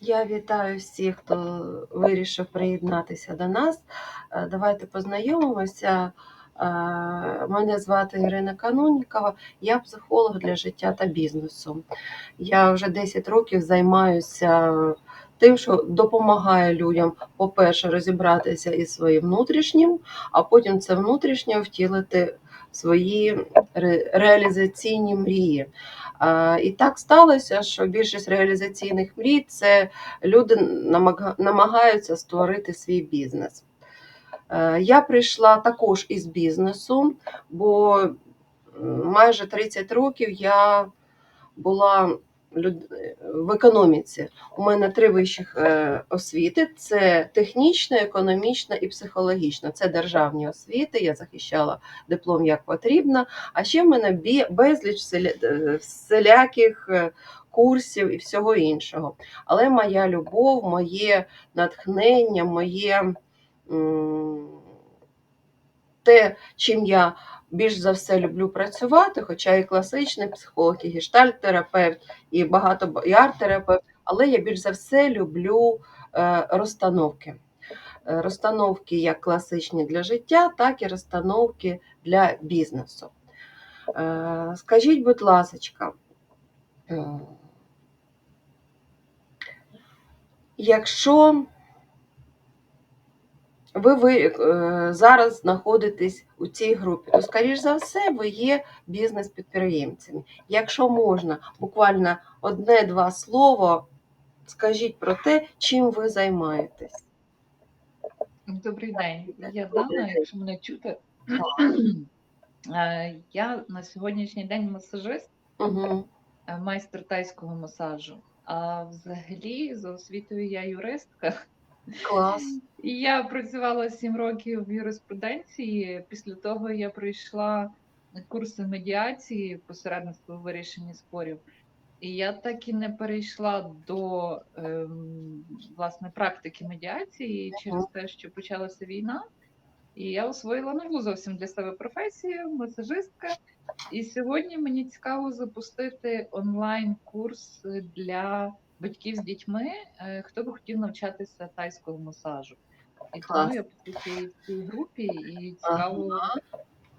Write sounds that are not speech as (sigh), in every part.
Я вітаю всіх, хто вирішив приєднатися до нас. Е, Давайте познайомимося. Е, Мене звати Ірина Канунікова, я психолог для життя та бізнесу. Я вже 10 років займаюся тим, що допомагаю людям, по-перше, розібратися із своїм внутрішнім, а потім це внутрішнє втілити в свої ре- реалізаційні мрії. І так сталося, що більшість реалізаційних мрій це люди намагаються створити свій бізнес. Е, Я прийшла також із бізнесу, бо майже 30 років я була в економіці. У мене три вищих е, освіти: це технічна, економічна і психологічна. Це державні освіти. Я захищала диплом як потрібно. А ще в мене безліч е, всіляких е, курсів і всього іншого. Але моя любов, моє натхнення, моє те, чим я більш за все люблю працювати, хоча і класичний психолог, і гештальт-терапевт, і багато і арт-терапевт, але я більш за все люблю е, розстановки. Е, Розстановки як класичні для життя, так і розстановки для бізнесу. Е, Скажіть, будь ласка, якщо ви, ви е, зараз знаходитесь у цій групі, то, скоріш за все, ви є бізнес-підприємцями. Якщо можна, буквально одне-два слова, скажіть про те, чим ви займаєтесь. Добрий день, я Дана, якщо мене чути. (clears throat) Е, Я на сьогоднішній день масажист, Угу. майстер тайського масажу. А взагалі, за освітою я юристка. Клас. Я працювала 7 років в юриспруденції. Після того я пройшла курси медіації посередництва у вирішенні спорів. І я так і не перейшла до ем, власне практики медіації через те, що почалася війна. І я освоїла нову зовсім для себе професію, масажистка. І сьогодні мені цікаво запустити онлайн-курс для батьків з дітьми, е, хто би хотів навчатися тайського масажу. І тому я по цій групі і цікаво,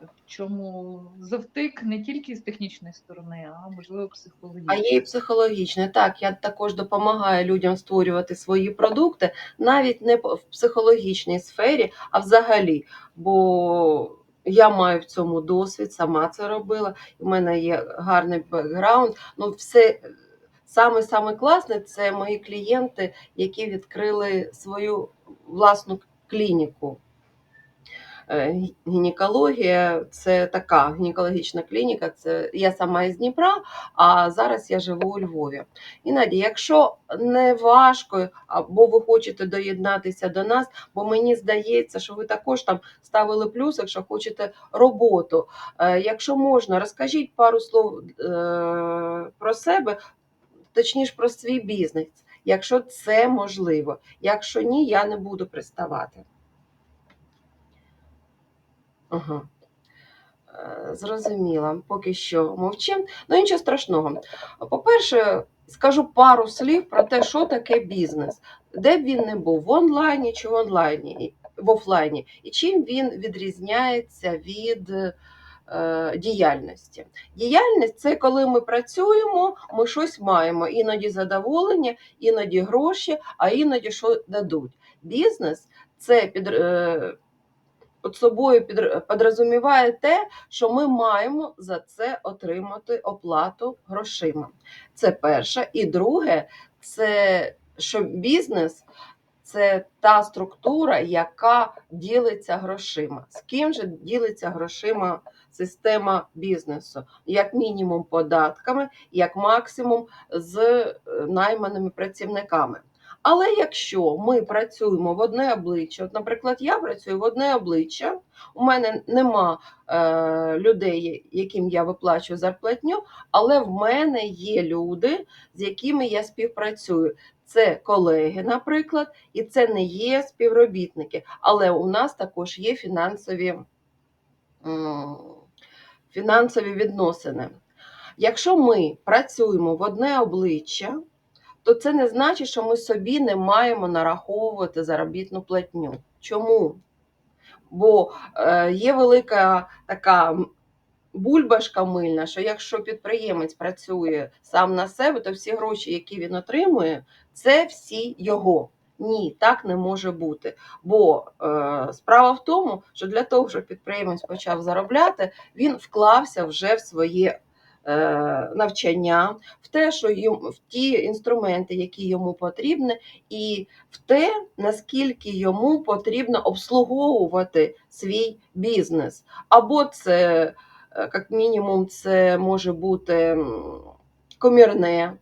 в чому завтик не тільки з технічної сторони, а можливо А психологічної. є і психологічне. Так, я також допомагаю людям створювати свої продукти, навіть не в психологічній сфері, а взагалі. Бо я маю в цьому досвід, сама це робила. У мене є гарний бекграунд. Ну, все саме саме класне це мої клієнти, які відкрили свою власну клініку. Е, Гінекологія це така гінекологічна клініка. Це я сама із Дніпра, а зараз я живу у Львові. Іноді, якщо не важко, або ви хочете доєднатися до нас, бо мені здається, що ви також там ставили плюс, якщо хочете роботу. Е, Якщо можна, розкажіть пару слов е, про себе, точніше про свій бізнес, якщо це можливо. Якщо ні, я не буду приставати. Ага. Е, Зрозуміла, поки що мовчим. Ну, нічого страшного. По-перше, скажу пару слів про те, що таке бізнес, де б він не був, в онлайні чи в онлайні, в офлайні, і чим він відрізняється від діяльності. Діяльність це коли ми працюємо, ми щось маємо, іноді задоволення, іноді гроші, а іноді що дадуть. Бізнес це під. Е, під собою підр- підрозуміває те, що ми маємо за це отримати оплату грошима. Це перше. І друге, це що бізнес це та структура, яка ділиться грошима. З ким же ділиться грошима система бізнесу? Як мінімум податками, як максимум з е, найманими працівниками. Але якщо ми працюємо в одне обличчя, от, наприклад, я працюю в одне обличчя, у мене нема е, людей, яким я виплачую зарплатню, але в мене є люди, з якими я співпрацюю. Це колеги, наприклад, і це не є співробітники, але у нас також є фінансові, м, фінансові відносини. Якщо ми працюємо в одне обличчя, то це не значить, що ми собі не маємо нараховувати заробітну платню. Чому? Бо е, є велика така бульбашка мильна, що якщо підприємець працює сам на себе, то всі гроші, які він отримує, це всі його. Ні, так не може бути. Бо е, справа в тому, що для того, щоб підприємець почав заробляти, він вклався вже в своє е, навчання, в те, що йому, в ті інструменти, які йому потрібні, і в те, наскільки йому потрібно обслуговувати свій бізнес. Або це, е, як мінімум, це може бути комірне,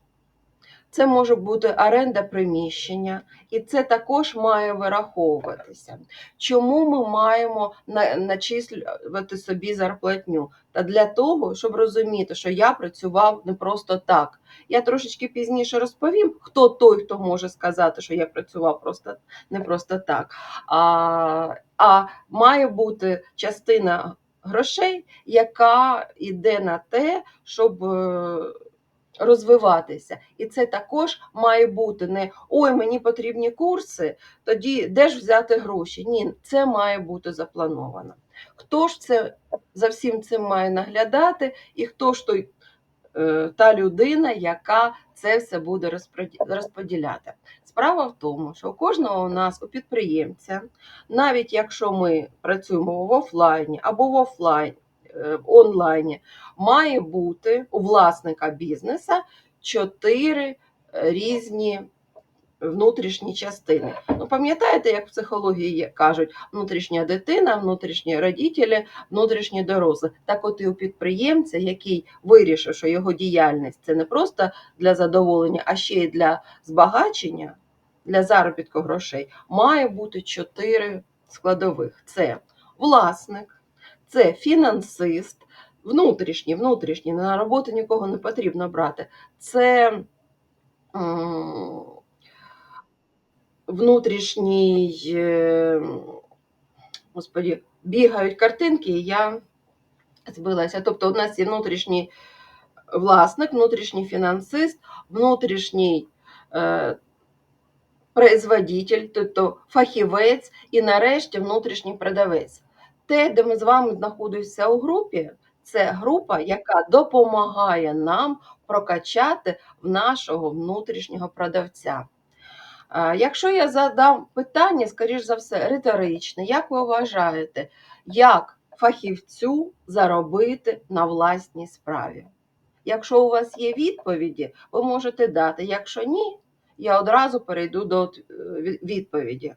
це може бути оренда приміщення, і це також має вираховуватися. Чому ми маємо начислювати собі зарплатню? Та для того, щоб розуміти, що я працював не просто так. Я трошечки пізніше розповім, хто той, хто може сказати, що я працював просто не просто так. А, а має бути частина грошей, яка йде на те, щоб. Розвиватися. І це також має бути не ой, мені потрібні курси, тоді де ж взяти гроші? Ні, це має бути заплановано. Хто ж це за всім цим має наглядати, і хто ж той, е, та людина, яка це все буде розподі- розподіляти? Справа в тому, що у кожного у нас, у підприємця, навіть якщо ми працюємо в офлайні або в офлайні, е, в онлайні, має бути у власника бізнеса чотири е, різні внутрішні частини. Ну, пам'ятаєте, як в психології кажуть, внутрішня дитина, внутрішні родителі, внутрішні дорослі. Так от і у підприємця, який вирішив, що його діяльність це не просто для задоволення, а ще й для збагачення, для заробітку грошей, має бути чотири складових: це власник, це фінансист, внутрішній, внутрішній, на роботу нікого не потрібно брати. Це внутрішній, е, господі, бігають картинки, і я збилася. Тобто, у нас є внутрішній власник, внутрішній фінансист, внутрішній е, производитель, тобто фахівець, і нарешті внутрішній продавець. Те, де ми з вами знаходимося у групі, це група, яка допомагає нам прокачати в нашого внутрішнього продавця. Якщо я задам питання, скоріш за все, риторичне, як ви вважаєте, як фахівцю заробити на власній справі? Якщо у вас є відповіді, ви можете дати. Якщо ні, я одразу перейду до е, відповіді.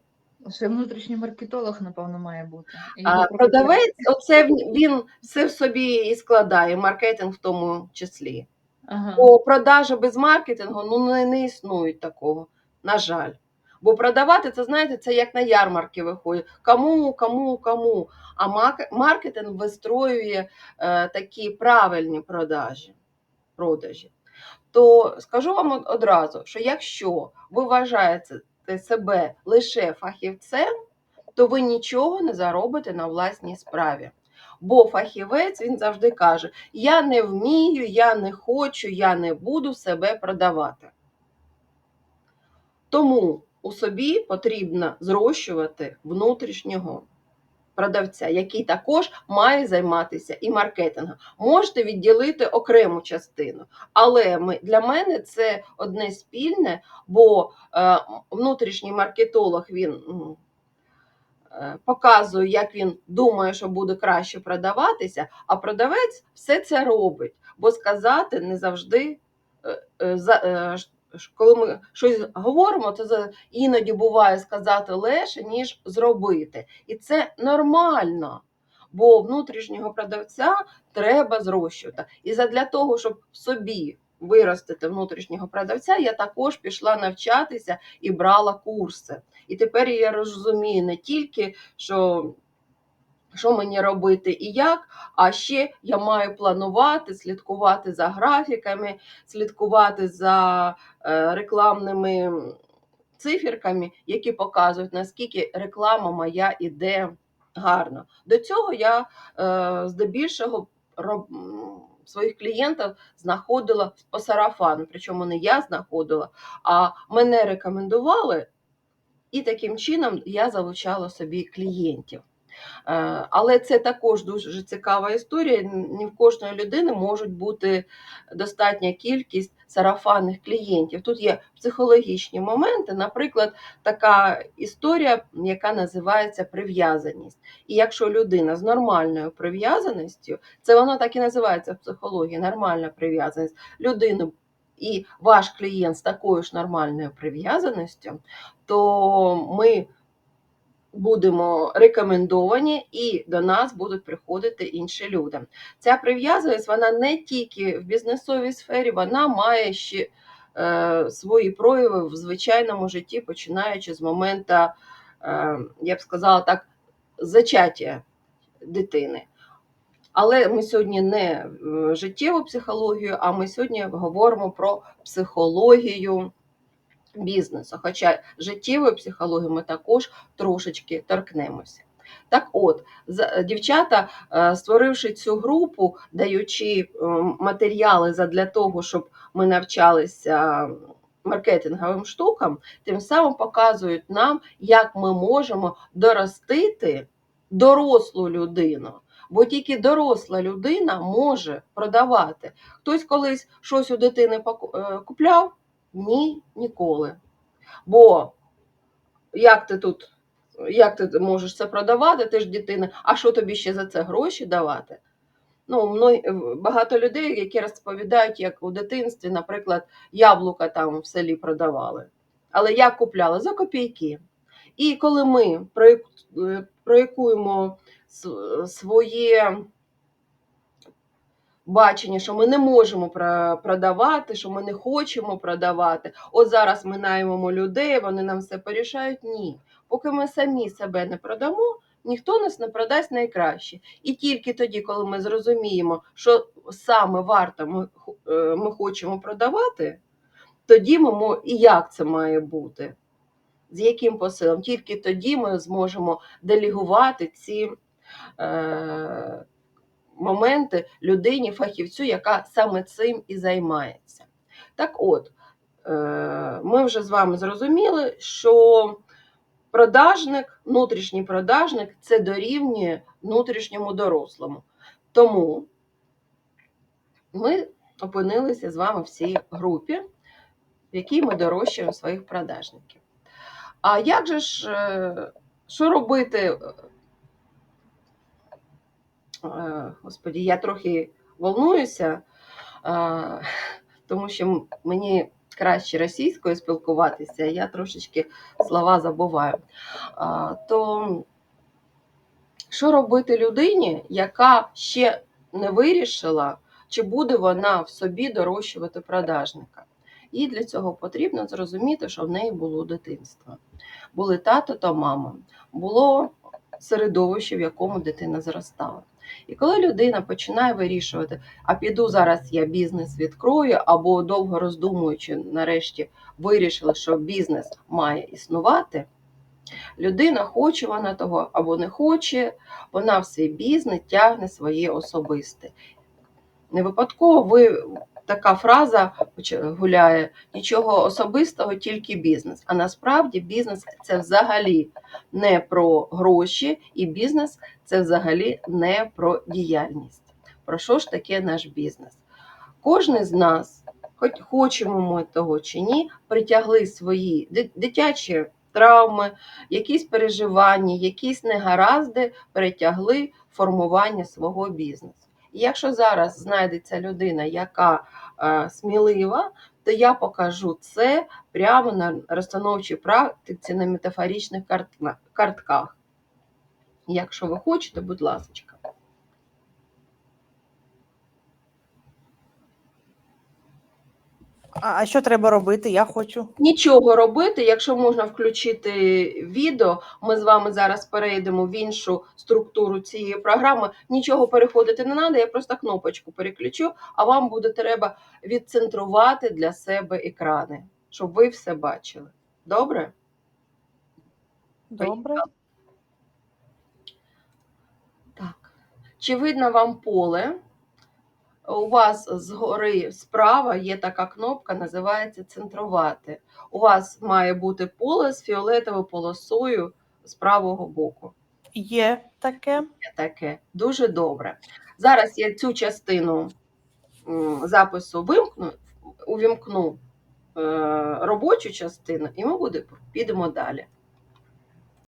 Ще внутрішній маркетолог, напевно, має бути. А продавець, оце він все в собі і складає, маркетинг в тому числі. Ага. Бо продажі без маркетингу ну, не, не існують такого, на жаль. Бо продавати, це знаєте, це як на ярмарки виходить. Кому, кому, кому. А маркетинг вистроює е, такі правильні продажі, продажі. То скажу вам одразу, що якщо ви вважаєте себе лише фахівцем, то ви нічого не заробите на власній справі. Бо фахівець він завжди каже: Я не вмію, я не хочу, я не буду себе продавати. Тому у собі потрібно зрощувати внутрішнього продавця, який також має займатися і маркетингом. Можете відділити окрему частину, але ми, для мене це одне спільне, бо е, внутрішній маркетолог він. е, Показує, як він думає, що буде краще продаватися, а продавець все це робить, бо сказати не завжди, е, е, коли ми щось говоримо, то іноді буває сказати легше, ніж зробити. І це нормально, бо внутрішнього продавця треба зрощувати. І для того, щоб собі виростити внутрішнього продавця, я також пішла навчатися і брала курси. І тепер я розумію не тільки, що. Що мені робити і як, а ще я маю планувати, слідкувати за графіками, слідкувати за е, рекламними циферками, які показують, наскільки реклама моя іде гарно. До цього я е, здебільшого своїх клієнтів знаходила по сарафану. Причому не я знаходила, а мене рекомендували, і таким чином я залучала собі клієнтів. Е, Але це також дуже цікава історія. Не в кожної людини можуть бути достатня кількість сарафанних клієнтів. Тут є психологічні моменти, наприклад, така історія, яка називається прив'язаність. І якщо людина з нормальною прив'язаністю, це воно так і називається в психології, нормальна прив'язаність, людину і ваш клієнт з такою ж нормальною прив'язаністю, то ми будемо рекомендовані і до нас будуть приходити інші люди. Ця прив'язаність вона не тільки в бізнесовій сфері, вона має ще е, свої прояви в звичайному житті, починаючи з моменту, е, я б сказала так, зачаття дитини. Але ми сьогодні не життєву психологію, а ми сьогодні говоримо про психологію бізнесу. Хоча життєвою психологією ми також трошечки торкнемося. Так от, дівчата, е, створивши цю групу, даючи е, матеріали для того, щоб ми навчалися маркетинговим штукам, тим самим показують нам, як ми можемо доростити дорослу людину. Бо тільки доросла людина може продавати. Хтось колись щось у дитини е, купляв? Ні, ніколи. Бо як ти тут, як ти можеш це продавати, ти ж дитина, а що тобі ще за це гроші давати? Ну, мно- багато людей, які розповідають, як у дитинстві, наприклад, яблука там в селі продавали. Але як купляли? За копійки. І коли ми проєк- е, своє бачення, що ми не можемо продавати, що ми не хочемо продавати. От зараз ми наймемо людей, вони нам все порішають. Ні. Поки ми самі себе не продамо, ніхто нас не продасть найкраще. І тільки тоді, коли ми зрозуміємо, що саме варто ми, е, ми хочемо продавати, тоді ми і як це має бути. З яким посилом? Тільки тоді ми зможемо делегувати ці е, моменти людині, фахівцю, яка саме цим і займається. Так от, е, ми вже з вами зрозуміли, що продажник, внутрішній продажник це дорівнює внутрішньому дорослому. Тому ми опинилися з вами в цій групі, в якій ми дорощуємо своїх продажників. А як же ж, е, що робити? Е, Господі, я трохи волнуюся, е, тому що мені краще російською спілкуватися, я трошечки слова забуваю. То що робити людині, яка ще не вирішила, чи буде вона в собі дорощувати продажника? І для цього потрібно зрозуміти, що в неї було дитинство. Були тато та мама, було середовище, в якому дитина зростала. І коли людина починає вирішувати, а піду зараз я бізнес відкрою, або довго роздумуючи, нарешті вирішила, що бізнес має існувати, людина хоче вона того або не хоче, вона в свій бізнес тягне своє особисте. Не випадково ви така фраза гуляє: нічого особистого, тільки бізнес. А насправді бізнес це взагалі не про гроші, і бізнес це взагалі не про діяльність. Про що ж таке наш бізнес? Кожен з нас, хоч хочемо ми того чи ні, притягли свої дитячі травми, якісь переживання, якісь негаразди перетягли формування свого бізнесу. Якщо зараз знайдеться людина, яка е, смілива, то я покажу це прямо на розстановчій практиці на метафоричних картках. Якщо ви хочете, будь ласка. А, що треба робити? Я хочу. Нічого робити, якщо можна включити відео, ми з вами зараз перейдемо в іншу структуру цієї програми. Нічого переходити не треба, я просто кнопочку переключу, а вам буде треба відцентрувати для себе екрани, щоб ви все бачили. Добре? Добре. Так. Чи видно вам поле? У вас згори справа є така кнопка, називається центрувати. У вас має бути поле з фіолетовою полосою з правого боку. Є таке. Є таке. Дуже добре. Зараз я цю частину запису вимкну, увімкну е, робочу частину, і ми буде, підемо далі.